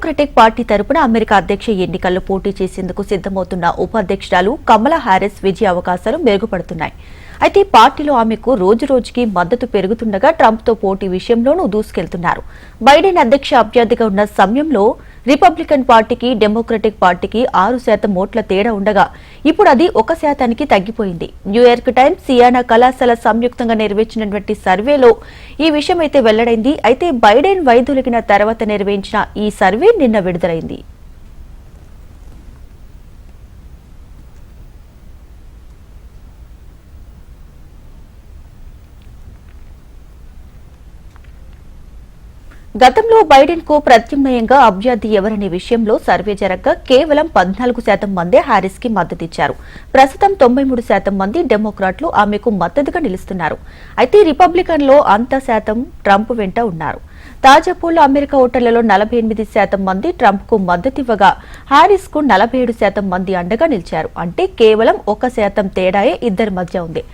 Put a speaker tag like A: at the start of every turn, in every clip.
A: Democratic party తరపున America అధ్యక్ష ఎన్నికల్లో పోటీ చేసేందుకు సిద్దమవుతున్న ఉపాధ్యక్షురాలు కమలా హారిస్ విజయ అవకాశాలు మెరుగుపడుతున్నాయి. అయితే పార్టీలో ఆమెకు రోజు రోజుకి మద్దతు పెరుగుతుండగా ట్రంప్తో పోటీ విషయంలోనూ దూసుకెళ్తున్నారు. బైడెన్ అధ్యక్ష అభ్యర్థిగా ఉన్న సమయంలో రిపబ్లికన్ పార్టీకి డెమోక్రటిక్ పార్టీకి ఆరు శాతం ఓట్ల తేడా ఉండగా ఇప్పుడు అది ఒక శాతానికి తగ్గిపోయింది. న్యూయార్క్ టైమ్స్ సియానా కళాశాల సంయుక్తంగా నిర్వహించినటువంటి సర్వేలో ఈ విషయం అయితే వెల్లడైంది. అయితే బైడెన్ వైదొలిగిన తర్వాత నిర్వహించిన ఈ సర్వే నిన్న విడుదలైంది. గతంలో బైడెన్కు ప్రత్యామ్నాయంగా అభ్యర్థి ఎవరనే విషయంలో సర్వే జరగగా కేవలం పద్నాలుగు శాతం మందే హ్యారిస్కి మద్దతిచ్చారు. ప్రస్తుతం తొంభై మూడు శాతం మంది డెమోక్రాట్లు ఆమెకు మద్దతుగా నిలుస్తున్నారు. అయితే రిపబ్లికన్లో అంత శాతం ట్రంప్ వెంట ఉన్నారు. తాజా పోల్లో అమెరికా ఓటర్లలో నలభై ఎనిమిది శాతం మంది ట్రంప్కు మద్దతివ్వగా హ్యారిస్కు నలభై ఏడు శాతం మంది అండగా నిలిచారు. అంటే కేవలం ఒక శాతం తేడాయే ఇద్దరి మధ్య ఉంది.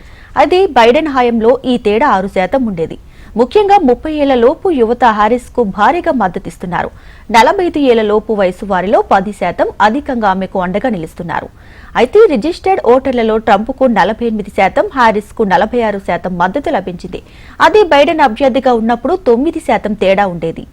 A: అది బైడెన్ హయాంలో ఈ తేడా ఆరు శాతం ఉండేది. ముఖ్యంగా ముప్పై ఏళ్ళ లోపు యువత హారిస్కు భారీగా మద్దతిస్తున్నారు. నలభై ఐదు ఏళ్ళ లోపు వయసు వారిలో పది శాతం అధికంగా ఆమెకు అండగా నిలుస్తున్నారు. అయితే రిజిస్టర్డ్ ఓటర్లలో ట్రంప్కు నలభై ఎనిమిది శాతం హారిస్కు నలభై ఆరు శాతం మద్దతు లభించింది. అదే బైడెన్ అభ్యర్థిగా ఉన్నప్పుడు తొమ్మిది శాతం తేడా ఉండేది.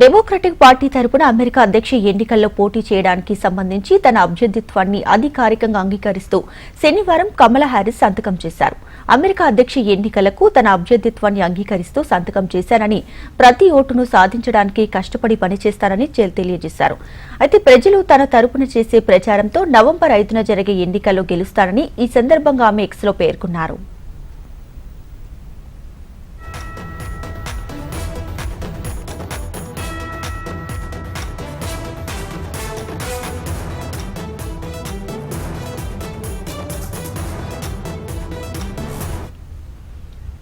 A: డెమోక్రటిక్ పార్టీ తరపున అమెరికా అధ్యక్ష ఎన్నికల్లో పోటీ చేయడానికి సంబంధించి తన అభ్యర్థిత్వాన్ని అధికారికంగా అంగీకరిస్తూ శనివారం కమలా హ్యారిస్ సంతకం చేశారు. అమెరికా అధ్యక్ష ఎన్నికలకు తన అభ్యర్థిత్వాన్ని అంగీకరిస్తూ సంతకం చేశారని ప్రతి ఓటును సాధించడానికి కష్టపడి పనిచేస్తానని తెలియజేశారు. అయితే ప్రజలు తన తరపున చేసే ప్రచారంతో నవంబర్ ఐదున జరిగే ఎన్నికల్లో గెలుస్తారని ఈ సందర్భంగా ఆమె ఎక్స్లో పేర్కొన్నారు.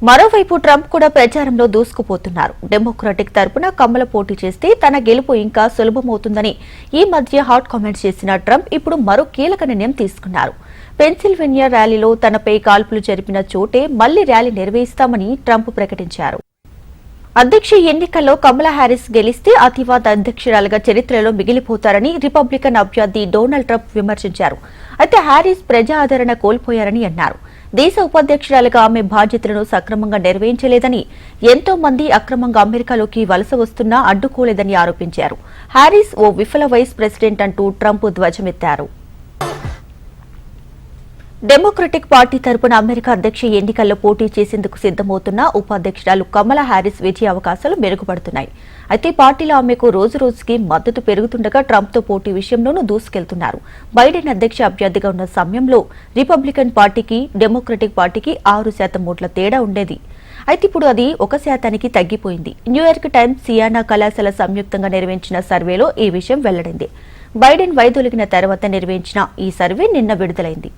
A: మరోవైపు ట్రంప్ కూడా ప్రచారంలో దూసుకుపోతున్నారు. డెమోక్రటిక్ తరపున కమల పోటీ చేస్తే తన గెలుపు ఇంకా సులభమవుతుందని ఈ మధ్య హాట్ కామెంట్స్ చేసిన ట్రంప్ ఇప్పుడు మరో కీలక నిర్ణయం తీసుకున్నారు. పెన్సిల్వేనియా ర్యాలీలో తనపై కాల్పులు జరిపిన చోటే మళ్ళీ ర్యాలీ నిర్వహిస్తామని ట్రంప్ ప్రకటించారు. అధ్యక్ష ఎన్నికల్లో కమలా హ్యారిస్ గెలిస్తే అతివాద అధ్యక్షురాలుగా చరిత్రలో మిగిలిపోతారని రిపబ్లికన్ అభ్యర్థి డొనాల్డ్ ట్రంప్ విమర్శించారు. అయితే హ్యారిస్ ప్రజాదరణ కోల్పోయారని అన్నారు. దేశ ఉపాధ్యక్షురాలుగా ఆమె బాధ్యతలను సక్రమంగా నెరవేర్చలేదని ఎంతో మంది అక్రమంగా అమెరికాలోకి వలస వస్తున్నా అడ్డుకోలేదని ఆరోపించారు. హ్యారీస్ ఓ విఫల వైస్ ప్రెసిడెంట్ అంటూ ట్రంప్ ధ్వజమెత్తారు. డెమోక్రటిక్ పార్టీ తరపున అమెరికా అధ్యక్ష ఎన్నికల్లో పోటీ చేసేందుకు సిద్దమవుతున్న ఉపాధ్యక్షురాలు కమలా హ్యారిస్ విజయ అవకాశాలు మెరుగుపడుతున్నాయి. అయితే పార్టీలో ఆమెకు రోజు రోజుకి మద్దతు పెరుగుతుండగా ట్రంప్తో పోటీ విషయంలోనూ దూసుకెళ్తున్నారు. బైడెన్ అధ్యక్ష అభ్యర్థిగా ఉన్న సమయంలో రిపబ్లికన్ పార్టీకి డెమోక్రటిక్ పార్టీకి ఆరు శాతం ఓట్ల తేడా ఉండేది. అయితే ఇప్పుడు అది ఒక శాతానికి తగ్గిపోయింది. న్యూయార్క్ టైమ్స్ సియానా కళాశాల సంయుక్తంగా నిర్వహించిన సర్వేలో ఈ విషయం వెల్లడైంది. బైడెన్ వైదొలిగిన తర్వాత నిర్వహించిన ఈ సర్వే నిన్న విడుదలైంది.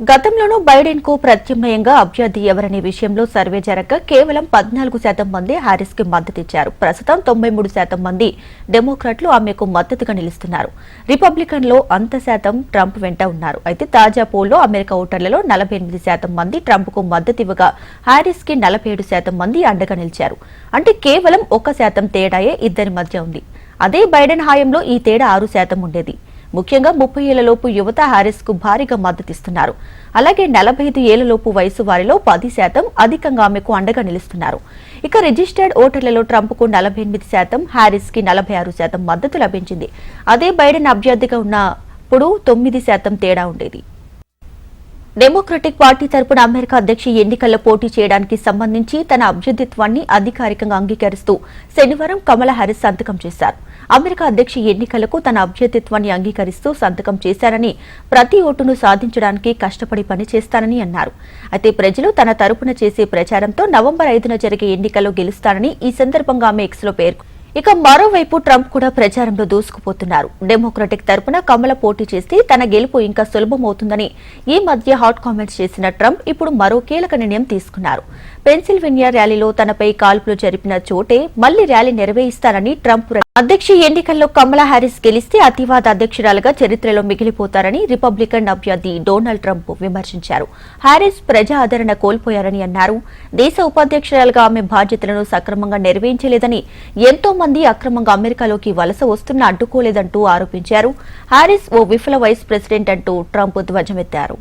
A: గతంలోనూ బైడెన్కు ప్రత్యామ్నాయంగా అభ్యర్థి ఎవరనే విషయంలో సర్వే జరగక కేవలం పద్నాలుగు శాతం మంది హారిస్కి మద్దతిచ్చారు ప్రస్తుతం తొంభై మూడు శాతం మంది డెమోక్రాట్లు ఆమెకు మద్దతుగా నిలుస్తున్నారు. రిపబ్లికన్లో అంత శాతం ట్రంప్ వెంట ఉన్నారు. అయితే తాజా పోల్లో అమెరికా ఓటర్లలో నలభై ఎనిమిది శాతం మంది ట్రంప్కు మద్దతివ్వగా హారిస్కి నలభై ఏడు శాతం మంది అండగా నిలిచారు. అంటే కేవలం ఒక శాతం తేడాయే ఇద్దరి మధ్య ఉంది. అదే బైడెన్ హాయంలో ఈ తేడా ఆరు శాతం ఉండేది. ముఖ్యంగా ముప్పై ఏళ్ళలోపు యువత హారిస్కు భారీగా మద్దతిస్తున్నారు. అలాగే నలభై ఐదు ఏళ్ళలోపు వయసు వారిలో పది శాతం అధికంగా ఆమెకు అండగా నిలుస్తున్నారు. ఇక రిజిస్టర్డ్ ఓటర్లలో ట్రంప్కు నలభై ఎనిమిది శాతం హారిస్కి నలభై ఆరు శాతం మద్దతు లభించింది. అదే బైడెన్ అభ్యర్థిగా ఉన్నప్పుడు తొమ్మిది శాతం తేడా ఉండేది. డెమోక్రటిక్ పార్టీ తరపున అమెరికా అధ్యక్ష ఎన్నికల్లో పోటీ చేయడానికి సంబంధించి తన అభ్యర్థిత్వాన్ని అధికారికంగా అంగీకరిస్తూ శనివారం కమలా హారిస్ సంతకం చేశారు. అమెరికా అధ్యక్ష ఎన్నికలకు తన అభ్యర్థిత్వాన్ని అంగీకరిస్తూ సంతకం చేశారని ప్రతి ఓటును సాధించడానికి కష్టపడి పనిచేస్తానని అన్నారు. అయితే ప్రజలు తన తరపున చేసే ప్రచారంతో నవంబర్ ఐదున జరిగే ఎన్నికల్లో గెలుస్తానని ఈ సందర్భంగా ఆమె ఎక్స్లో పేర్కొన్నారు ఇక మరోవైపు ట్రంప్ కూడా ప్రచారంలో దూసుకుపోతున్నారు. డెమోక్రటిక్ తరపున కమల పోటీ చేస్తే తన గెలుపు ఇంకా సులభమవుతుందని ఈ మధ్య హాట్ కామెంట్స్ చేసిన ట్రంప్ ఇప్పుడు మరో కీలక నిర్ణయం తీసుకున్నారు. పెన్సిల్వేనియా ర్యాలీలో తనపై కాల్పులు జరిపిన చోటే మళ్ళీ ర్యాలీ నిర్వహిస్తారని ట్రంప్ అధ్యక్ష ఎన్నికల్లో కమలా హ్యారిస్ గెలిస్తే అతివాద అధ్యక్షురాలుగా చరిత్రలో మిగిలిపోతారని రిపబ్లికన్ అభ్యర్థి డొనాల్డ్ ట్రంప్ విమర్శించారు. హ్యారిస్ ప్రజా ఆదరణ కోల్పోయారని అన్నారు. దేశ ఉపాధ్యక్షురాలుగా ఆమె బాధ్యతలను సక్రమంగా నిర్వహించలేదని ఎంతో మంది అక్రమంగా అమెరికాలోకి వలస వస్తున్న అడ్డుకోలేదంటూ ఆరోపించారు. హ్యారిస్ ఓ విఫల వైస్ ప్రెసిడెంట్ అంటూ ట్రంప్ ధ్వజమెత్తారు.